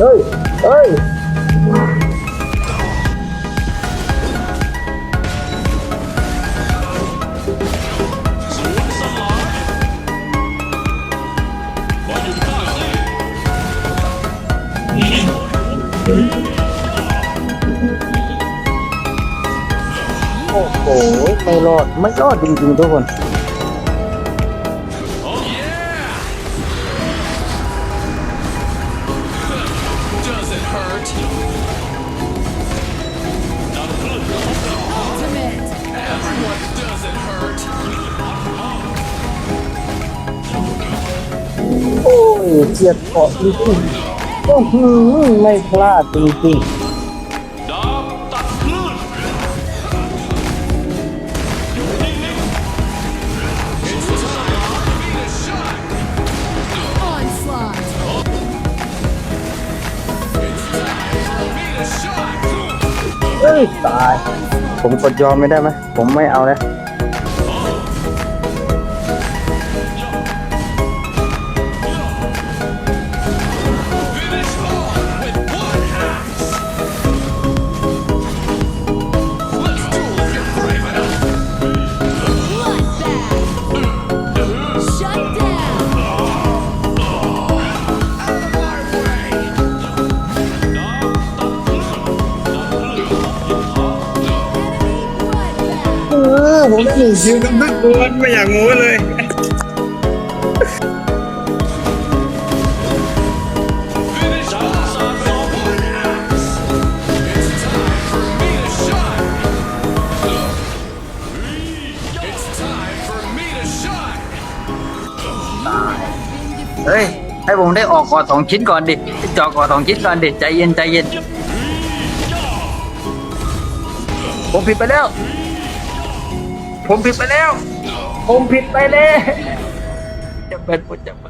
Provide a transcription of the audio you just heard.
เฮ้ย เฮ้ย โอ้โหไม่รอด ไม่รอดจริงๆทุกคน โอ้ยเจียดเกาะจริงๆอื้อหือไม่พลาดจริงๆ เฮ้ยตาย ผมกดยอมไม่ได้ไหมผมไม่เอาแล้ว ออผมหนึ่งคิวกันทุกคนไม่อยากโม้เลยเฮ้ย ให้ผมได้ออกก่อสองชิ้นก่อนดิจอกก่อสองชิ้นก่อนดิ ใจเย็นใจเย็น ผมผิดไปแล้ว ผมผิดไปแล้ว ผมผิดไปแล้วจะเป็นผมจะเป